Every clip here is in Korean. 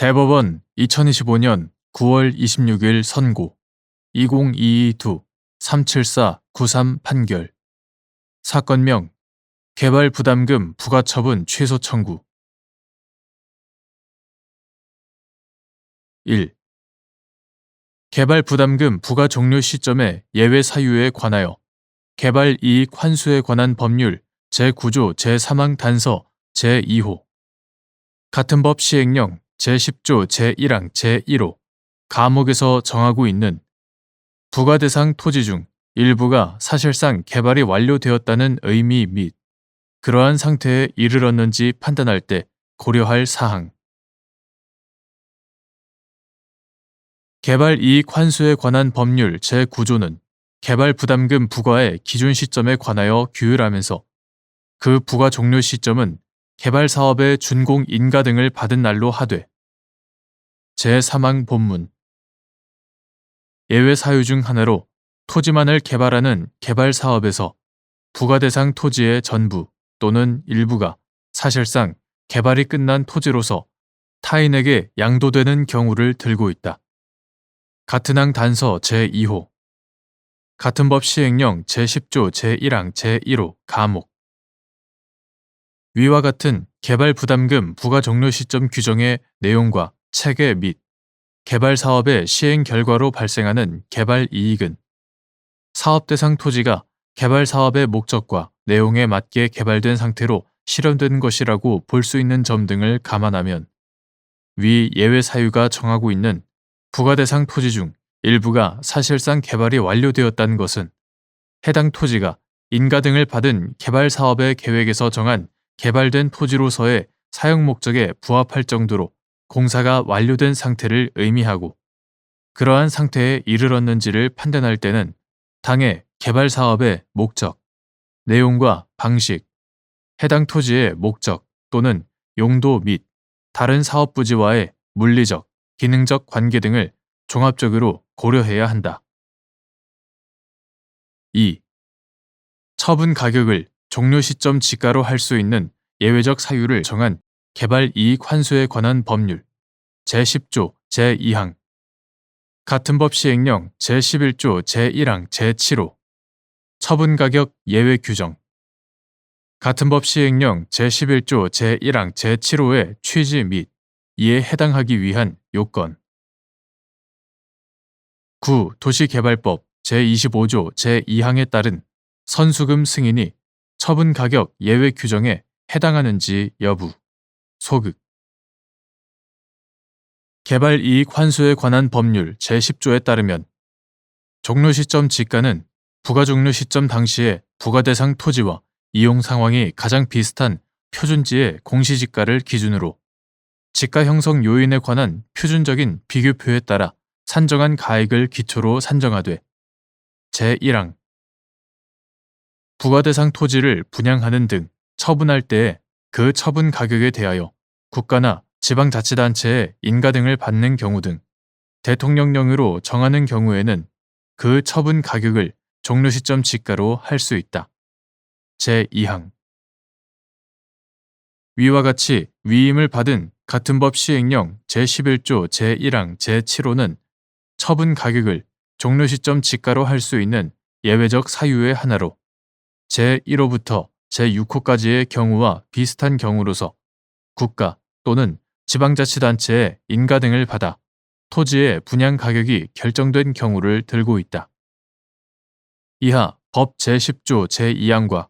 대법원 2025년 9월 26일 선고. 2022-374-93 판결. 사건명 개발 부담금 부과처분 취소 청구. 1. 개발 부담금 부과 종료 시점의 예외 사유에 관하여 개발 이익 환수에 관한 법률 제9조 제3항 단서 제2호. 같은 법 시행령 제10조 제1항 제1호 감옥에서 정하고 있는 부과 대상 토지 중 일부가 사실상 개발이 완료되었다는 의미 및 그러한 상태에 이르렀는지 판단할 때 고려할 사항. 개발 이익 환수에 관한 법률 제9조는 개발 부담금 부과의 기준 시점에 관하여 규율하면서 그 부과 종료 시점은 개발 사업의 준공 인가 등을 받은 날로 하되 제3항 본문. 예외 사유 중 하나로 토지만을 개발하는 개발 사업에서 부과 대상 토지의 전부 또는 일부가 사실상 개발이 끝난 토지로서 타인에게 양도되는 경우를 들고 있다. 같은 항 단서 제2호. 같은 법 시행령 제10조 제1항 제1호 감옥. 위와 같은 개발 부담금 부과 종료 시점 규정의 내용과 체계 및 개발 사업의 시행 결과로 발생하는 개발 이익은 사업 대상 토지가 개발 사업의 목적과 내용에 맞게 개발된 상태로 실현된 것이라고 볼 수 있는 점 등을 감안하면 위 예외 사유가 정하고 있는 부과 대상 토지 중 일부가 사실상 개발이 완료되었다는 것은 해당 토지가 인가 등을 받은 개발 사업의 계획에서 정한 개발된 토지로서의 사용 목적에 부합할 정도로 공사가 완료된 상태를 의미하고 그러한 상태에 이르렀는지를 판단할 때는 당해 개발 사업의 목적, 내용과 방식, 해당 토지의 목적 또는 용도 및 다른 사업 부지와의 물리적, 기능적 관계 등을 종합적으로 고려해야 한다. 2. 처분 가격을 종료 시점 지가로 할 수 있는 예외적 사유를 정한 개발 이익 환수에 관한 법률 제10조 제2항. 같은 법 시행령 제11조 제1항 제7호. 처분 가격 예외 규정. 같은 법 시행령 제11조 제1항 제7호의 취지 및 이에 해당하기 위한 요건. 9. 도시개발법 제25조 제2항에 따른 선수금 승인이 처분 가격 예외 규정에 해당하는지 여부. 소극 개발 이익 환수에 관한 법률 제10조에 따르면 종료 시점 지가는 부가 종료 시점 당시에 부가 대상 토지와 이용 상황이 가장 비슷한 표준지의 공시지가를 기준으로 지가 형성 요인에 관한 표준적인 비교표에 따라 산정한 가액을 기초로 산정하되 제1항 부가 대상 토지를 분양하는 등 처분할 때에 그 처분 가격에 대하여 국가나 지방자치단체의 인가 등을 받는 경우 등 대통령령으로 정하는 경우에는 그 처분 가격을 종료 시점 지가로 할 수 있다. 제2항 위와 같이 위임을 받은 같은 법 시행령 제11조 제1항 제7호는 처분 가격을 종료 시점 지가로 할 수 있는 예외적 사유의 하나로 제1호부터 제6호까지의 경우와 비슷한 경우로서 국가 또는 지방자치단체의 인가 등을 받아 토지의 분양 가격이 결정된 경우를 들고 있다. 이하 법 제10조 제2항과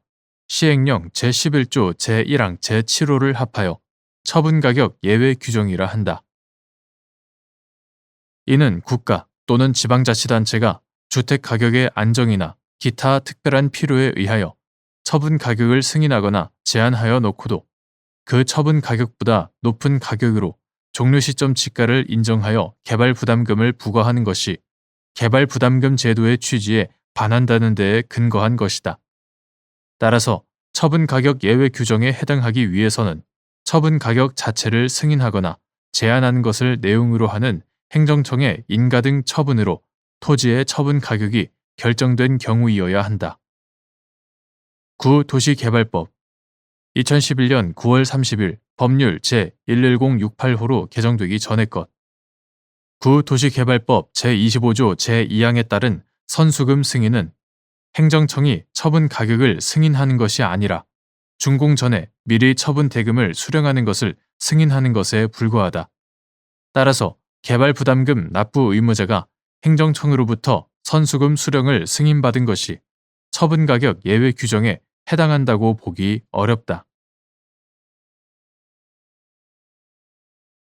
시행령 제11조 제1항 제7호를 합하여 처분가격 예외 규정이라 한다. 이는 국가 또는 지방자치단체가 주택 가격의 안정이나 기타 특별한 필요에 의하여 처분 가격을 승인하거나 제한하여 놓고도 그 처분 가격보다 높은 가격으로 종료 시점 지가를 인정하여 개발 부담금을 부과하는 것이 개발 부담금 제도의 취지에 반한다는 데에 근거한 것이다. 따라서 처분 가격 예외 규정에 해당하기 위해서는 처분 가격 자체를 승인하거나 제한하는 것을 내용으로 하는 행정청의 인가 등 처분으로 토지의 처분 가격이 결정된 경우이어야 한다. 구 도시개발법 2011년 9월 30일 법률 제11068호로 개정되기 전의 것. 구도시개발법 제25조 제2항에 따른 선수금 승인은 행정청이 처분 가격을 승인하는 것이 아니라 준공 전에 미리 처분 대금을 수령하는 것을 승인하는 것에 불과하다. 따라서 개발 부담금 납부 의무자가 행정청으로부터 선수금 수령을 승인받은 것이 처분 가격 예외 규정에 해당한다고 보기 어렵다.